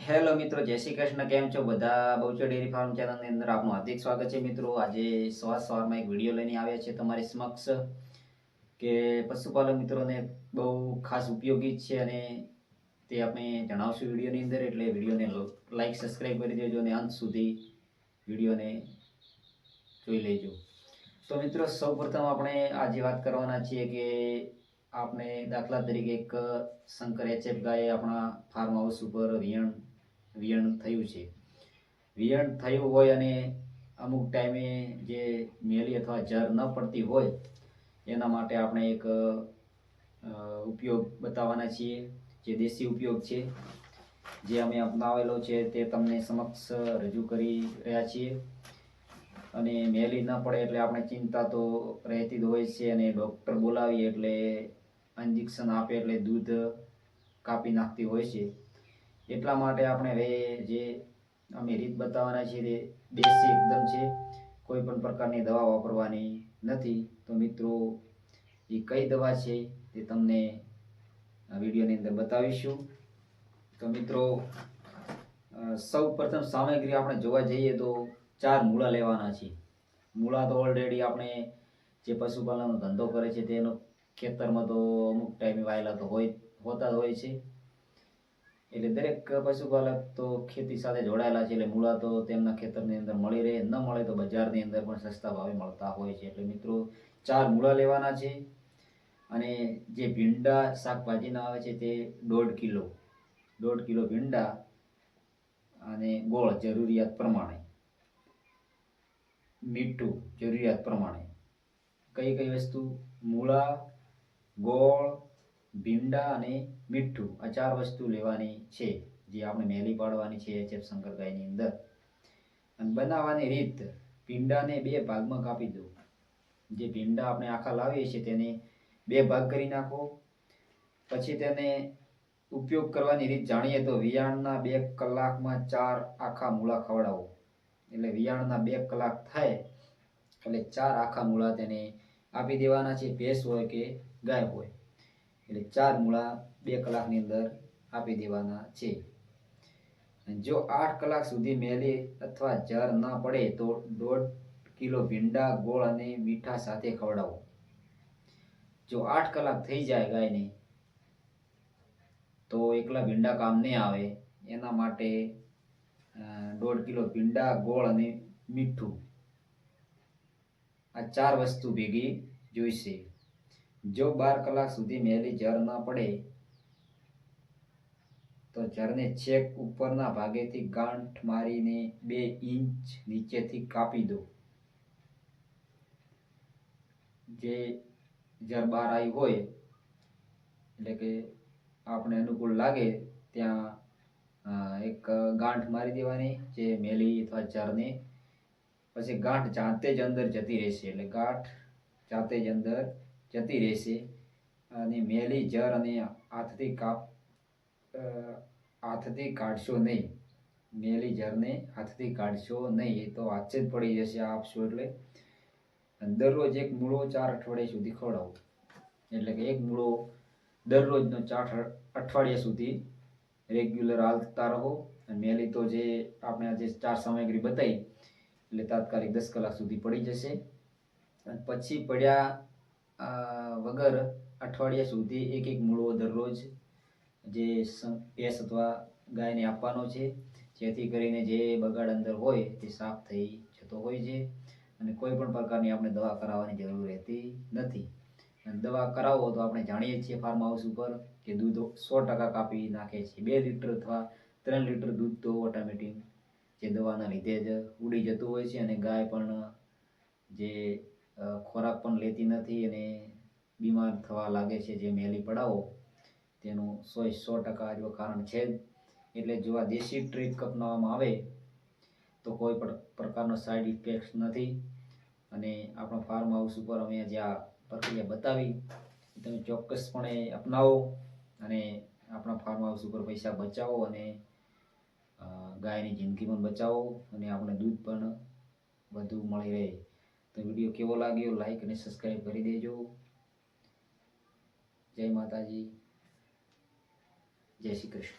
Hello મિત્રો, જય શ્રી કૃષ્ણ. કેમ છો બધા? બહુચર ડેરી ફાર્મ ચેનલની અંદર આપનું હાર્દિક સ્વાગત છે મિત્રો. આજે સવાર સવારમાં એક વીડિયો લઈને આવ્યા છે તમારી સમક્ષ, કે પશુપાલક મિત્રોને બહુ ખાસ ઉપયોગી છે અને તે આપણે જણાવશું વિડીયોની અંદર. એટલે વિડીયોને લાઈક સબસ્ક્રાઈબ કરી દેજો અને અંત સુધી વિડીયોને જોઈ લેજો. તો મિત્રો, સૌપ્રથમ આપણે આજે વાત કરવાના છીએ કે આપણે દાખલા તરીકે એક શંકર એચએફ ગાય આપણા ફાર્મ હાઉસ ઉપર વિયણ વિયણ થયું છે. વિયણ થયું હોય અને અમુક ટાઈમે જે મેલી અથવા જર ન પડતી હોય, એના માટે આપણે એક ઉપયોગ બતાવવાના છીએ, જે દેશી ઉપયોગ છે, જે અમે અપનાવેલો છે તે તમને સમક્ષ રજૂ કરી રહ્યા છીએ. અને મેલી ન પડે એટલે આપણે ચિંતા તો રહેતી જ હોય છે અને ડૉક્ટર બોલાવીએ એટલે ઇન્જેક્શન આપે એટલે દૂધ કાપી નાખતી હોય છે. એટલા માટે આપણે હવે જે અમે રીત બતાવવાના છીએ તે દેશી એકદમ છે. કોઈ પણ પ્રકારની દવા વાપરવાની નથી. તો મિત્રો એ કઈ દવા છે તે તમને વિડીયોની અંદર બતાવીશું. તો મિત્રો સૌ પ્રથમ સામગ્રી આપણે જોવા જઈએ તો ચાર મૂળા લેવાના છે. મૂળા તો ઓલરેડી આપણે જે પશુપાલનનો ધંધો કરે છે તેનો ખેતરમાં તો અમુક ટાઈમે વાયેલા તો હોય, હોતા જ હોય છે. એટલે દરેક પશુપાલક તો ખેતી સાથે જોડાયેલા છે, એટલે મૂળા તો તેમના ખેતરની અંદર મળી રહે, ન મળે તો બજારની અંદર પણ સસ્તા ભાવે મળતા હોય છે. એટલે મિત્રો, ચાર મૂળા લેવાના છે અને જે ભીંડા શાકભાજીના આવે છે તે દોઢ કિલો દોઢ કિલો ભીંડા અને ગોળ જરૂરિયાત પ્રમાણે, મીઠું જરૂરિયાત પ્રમાણે. કઈ કઈ વસ્તુ? મૂળા, ગોળ ભીંડા અને મીઠું આ ચાર વસ્તુ લેવાની છે, જે આપણે મેલી પાડવાની છે એચએફ શંકર ગાયની અંદર. અને બનાવવાની રીત, ભીંડાને બે ભાગમાં કાપી દો. જે ભીંડા આપણે આખા લાવીએ છીએ તેને બે ભાગ કરી નાખો. પછી તેને ઉપયોગ કરવાની રીત જાણીએ તો વિયાણના બે કલાકમાં ચાર આખા મૂળા ખવડાવો. એટલે વિયાણના બે કલાક થાય, એટલે ચાર આખા મૂળા તેને આપી દેવાના છે. ભેંસ હોય કે ગાય હોય. એટલે ચાર મૂળા બે કલાકની અંદર આપી દેવાના છે. જો આઠ કલાક સુધી મેલે અથવા જર ન પડે તો દોઢ કિલો ભીંડા, ગોળ અને મીઠા સાથે ખવડાવો. જો આઠ કલાક થઈ જાય ગાયને, તો એકલા ભીંડા કામ નહીં આવે. એના માટે દોઢ કિલો ભીંડા, ગોળ અને મીઠું આ ચાર વસ્તુ ભેગી જોઈશે. જો બાર કલાક સુધી મેલી જર ના પડે, તો જરને છેક ઉપરના ભાગેથી ગાંઠ મારીને બે ઇંચ નીચેથી કાપી દો. જે જર બહાર આવી હોય, એટલે કે આપણે અનુકૂળ લાગે, ત્યાં એક ગાંઠ મારી દેવાની, જે મેલી અથવા જરને પછી ગાંઠ જાતે જ અંદર જતી રહેશે. એટલે ગાંઠ જાતે જ અંદર જતી રહેશે અને મેલી જર અને હાથથી કાપ હાથથી કાઢશો નહીં. મેલી જરને હાથથી કાઢશો નહીં. એ તો હાથે જ પડી જશે આપશો એટલે? દરરોજ એક મૂળો ચાર અઠવાડિયા સુધી ખવડાવો. એટલે કે એક મૂળો દરરોજનો ચાર અઠ- અઠવાડિયા સુધી રેગ્યુલર હાલતા રહો. અને મેલી તો જે આપણે આજે ચાર સામગ્રી બતાવી એટલે તાત્કાલિક દસ કલાક સુધી પડી જશે. અને પછી પડ્યા વગર અઠવાડિયા સુધી એક એક મૂળો દરરોજ જે ભેંસ અથવા ગાયને આપવાનો છે, જેથી કરીને જે બગાડ અંદર હોય તે સાફ થઈ જતો હોય છે અને કોઈ પણ પ્રકારની આપણે દવા કરાવવાની જરૂર રહેતી નથી. અને દવા કરાવો તો આપણે જાણીએ છીએ ફાર્મ હાઉસ ઉપર કે દૂધ સો ટકા કાપી નાખે છે. બે લીટર અથવા ત્રણ લીટર દૂધ તો ઓટોમેટિક જે દવાના લીધે જ ઉડી જતું હોય છે અને ગાય પણ જે ખોરાક પણ લેતી નથી અને બીમાર થવા લાગે છે જે મેલી પડાવો, તેનું સો સો ટકા જો કારણ છે એટલે જો આ દેશી ટ્રીટ અપનાવવામાં આવે, તો કોઈ પણ પ્રકારનો સાઈડ ઇફેક્ટ નથી. અને આપણા ફાર્મ હાઉસ ઉપર અમે જે આ પ્રક્રિયા બતાવી તમે ચોક્કસપણે અપનાવો અને આપણા ફાર્મ હાઉસ ઉપર પૈસા બચાવો અને ગાયની જિંદગી પણ બચાવો અને આપણે દૂધ પણ વધુ મળી રહે. તો વીડિયો કેવો લાગ્યો? લાઈક અને સબસ્ક્રાઈબ કરી દેજો. જય માતાજી. જય શ્રી કૃષ્ણ.